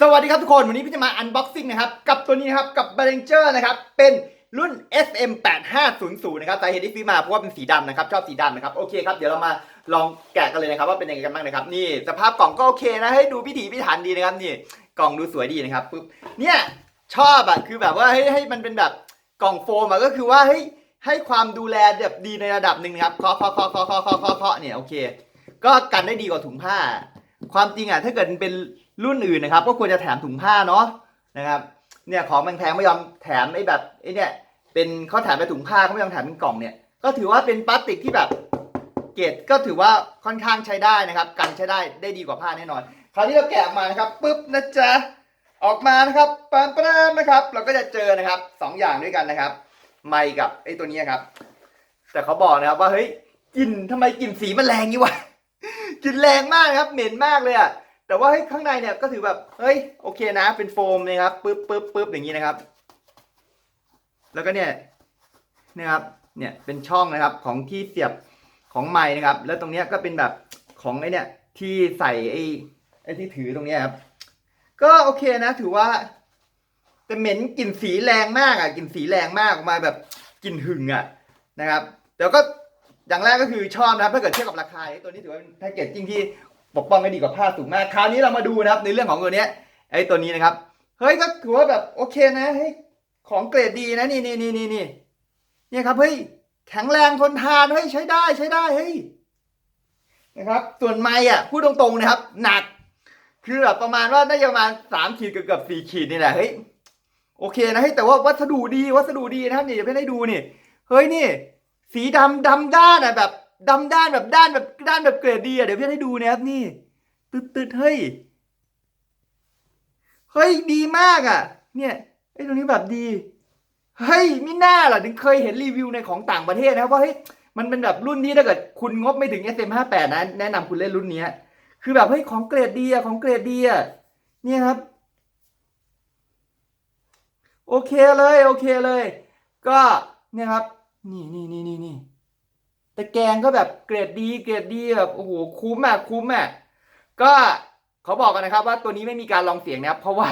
สวัสดีครับทุกคน วันนี้พี่จะมาอันบ็อกซิ่งนะครับ กับตัวนี้ครับ กับ b รนเจอร์นะครับ เป็นรุ่น SM8500 นะครับสาเหตุที่ซื้อมาเพราะว่าเป็นสีดำนะครับ ชอบสีดำนะครับ โอเคครับ เดี๋ยวเรามาลองแกะกันเลยนะครับ ว่าเป็นยังไงกันบ้างนะครับ นี่สภาพกล่องก็โอเคนะ ให้ดูพิถีพิถันดีนะครับ นี่ กล่องดูสวยดีนะครับปุ๊บ เนี่ยชอบอะคือแบบว่าให้ให้มันเป็นแบบกล่องโฟมอะก็คือว่าให้ให้ความดูแลแบบดีในระดับหนึ่งนะครับคาะเคาะเคาะเคาะเคาะเคาะเนี่ยโอเค ก็กันได้ดีกว่าถุงผ้า ความจริงอะถ้าเกิดเป็น รุ่นอื่นนะครับ ก็ควรจะแถมถุงผ้าเนาะนะครับ เนี่ยของแพงๆไม่ยอมแถมไอ้แบบไอ้เนี่ย เป็นเขาแถมเป็นถุงผ้าเขาไม่ยอมแถมเป็นกล่องเนี่ย ก็ถือว่าเป็นพลาสติกที่แบบเกรดก็ถือว่าค่อนข้างใช้ได้นะครับ กันใช้ได้ได้ดีกว่าผ้าแน่นอน คราวนี้เราแกะมานะครับปุ๊บนะจ๊ะออกมานะครับปานปรามนะครับ เราก็จะเจอนะครับสองอย่างด้วยกันนะครับ ไมค์กับไอ้ตัวนี้ครับ แต่เขาบอกนะครับว่าเฮ้ยกลิ่นทำไมกลิ่นสีมันแรงงี้วะกลิ่นแรงมากครับ เหม็นมากเลยอะ แต่ว่าเฮ้ยข้างในเนี่ยก็ถือแบบเฮ้ยโอเคนะ เป็นโฟมนะครับปึ๊บปึ๊บปึ๊บอย่างนี้นะครับ แล้วก็เนี่ยนะครับเนี่ยเป็นช่องนะครับของที่เสียบของไม้นะครับ แล้วตรงเนี้ยก็เป็นแบบของไอ้เนี่ยที่ใส่ไอ้ไอ้ที่ถือตรงเนี้ยครับก็โอเคนะ ถือว่าแต่เหม็นกลิ่นสีแรงมากอะกลิ่นสีแรงมากออกมาแบบกลิ่นหึงอะนะครับแต่ก็อย่างแรกก็คือชอบนะครับถ้าเกิดเทียบกับราคาตัวนี้ถือว่าเป็นแพ็กเกจจริงที่ ปกป้องได้ดีกว่าผ้าสูงมากคราวนี้เรามาดูนะครับ ในเรื่องของตัวเนี้ยไอ้ตัวนี้นะครับเฮ้ยก็ถือว่าแบบโอเคนะเฮ้ยของเกรดดีนะนี่นี่นี่นี่นี่เนี่ยครับเฮ้ยแข็งแรงทนทานเฮ้ยใช้ได้ใช้ได้เฮ้ยนะครับ ส่วนไม้อะพูดตรงๆนะครับ หนัก คือแบบประมาณว่าน่าจะประมาณสามขีดเกือบสี่ขีดนี่แหละเฮ้ยโอเคนะเฮ้ยแต่ว่าวัสดุดีวัสดุดีนะครับนี่จะให้ดูนี่เฮ้ยนี่ สีดำดำด้านอะแบบ ดำด้านแบบด้านแบบด้านแบบเกรดดีอะเดี๋ยวพี่ให้ดูนะครับนี่ตึดตึดเฮ้ยเฮ้ยดีมากอะ เนี่ยไอ้ตรงนี้แบบดีเฮ้ยไม่น่าหรอถึงเคยเห็นรีวิวในของต่างประเทศนะครับว่าเฮ้ยมันเป็นแบบรุ่นนี้ถ้าเกิดคุณงบไม่ถึง SM58 นะแนะนำคุณเล่นรุ่นเนี้ยคือแบบเฮ้ยของเกรดดีอะของเกรดดีอะเนี่ยครับ โอเคเลยโอเคเลย ก็เนี่ยครับ นี่นี่นี่นี่นี่ ตะแกงก็แบบเกรดดีเกรดดีแบบโอ้โหคุ้มอะคุ้มอะก็เขาบอกกันนะครับว่าตัวนี้ไม่มีการลองเสียงนะครับ เพราะว่า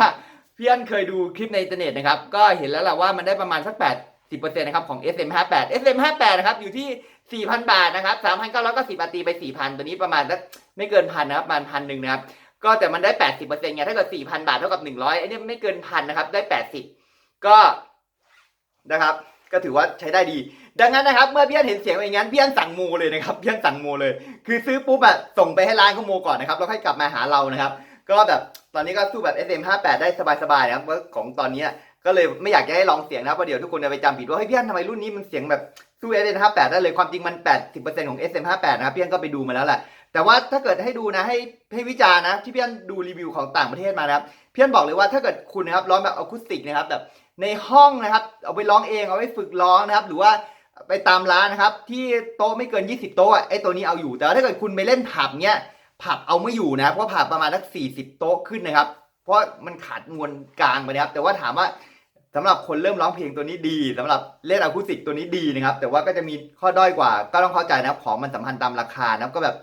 พี่อันเคยดูคลิปในอินเทอร์เน็ตนะครับ ก็เห็นแล้วแหละว่ามันได้ประมาณสัก80%นะครับของ SM58 SM58 นะครับอยู่ที่ 4,000 บาทนะครับ3,990บาทตีไป 4,000 ตัวนี้ประมาณสักไม่เกินพันนะครับประมาณพันหนึ่งนะครับก็แต่มันได้แปดสิบเปอร์เซ็นต์ไงถ้าเกิดสี่พันบาทเท่ากับหนึ่งร้อยไอ้นี่ไม่เกินพันนะครับได้แปดสิบก็นะครับ ก็ถือว่าใช้ได้ดี ดังนั้นนะครับเมื่อพี่อันเห็นเสียงอย่างนั้นพี่อันสั่งโมเลยนะครับพี่อันสั่งโมเลย คือซื้อปุ๊บอะส่งไปให้ร้านเขาโมก่อนนะครับแล้วค่อยกลับมาหาเรานะครับ ก็แบบตอนนี้ก็สู้แบบ SM58 ได้สบายๆนะครับว่าของตอนนี้ก็เลยไม่อยากจะให้ลองเสียงนะครับเพราะเดี๋ยวทุกคนจะไปจำผิดว่าเฮ้ยพี่อันทำไมรุ่นนี้มันเสียงแบบสู้ SM58 ได้เลยความจริงมัน 80%ของ SM58 นะครับพี่อันก็ไปดูมาแล้วแหละแต่ว่าถ้าเกิดให้ดูนะให้ให้วิจารณ์นะที่พี่อันดูรีวิวของต่างประเทศมานะครับพี่อันบอกเลยว่าถ้าเกิดคุณนะครับร้องแบบอะคูสติกนะครับแบบในห้องนะครับเอาไปร้องเองเอาไปฝึกร้องนะครับ หรือว่า ไปตามร้านนะครับ ที่โต๊ะไม่เกิน 20 โต๊ะไอ้ตัวนี้เอาอยู่ แต่ถ้าเกิดคุณไปเล่นผับเนี้ยผับเอาไม่อยู่นะเพราะผับประมาณสัก40 โต๊ะขึ้นนะครับ เพราะมันขาดมวลกลางไปนะครับ แต่ว่าถามว่าสำหรับคนเริ่มร้องเพลงตัวนี้ดีสำหรับเล่นอะคูสติกตัวนี้ดีนะครับ แต่ว่าก็จะมีข้อด้อยกว่า ก็ต้องเข้าใจนะครับของมันสัมพันธ์ตามราคานะครับก็แบบ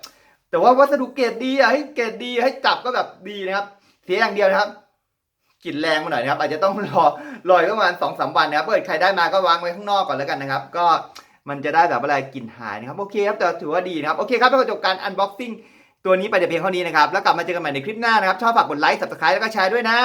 แต่ว่าวัสดุเกรดดีอะให้เกรดดีให้จับก็แบบดีนะครับ เสียอย่างเดียวนะครับ กลิ่นแรงมาหน่อยนะครับ อาจจะต้องรอรอยประมาณสองสามวันนะครับเกิดใครได้มาก็วางไว้ข้างนอกก่อนแล้วกันนะครับ ก็มันจะได้แบบอะไรกลิ่นหายนะครับโอเคครับแต่ถือว่าดีนะครับโอเคครับเป็นจบการอันบ็อกซิ่งตัวนี้ไปแต่เพียงเท่านี้นะครับแล้วกลับมาเจอกันใหม่ในคลิปหน้านะครับชอบฝากกดไลค์ subscribe แล้วก็แชร์ด้วยนะ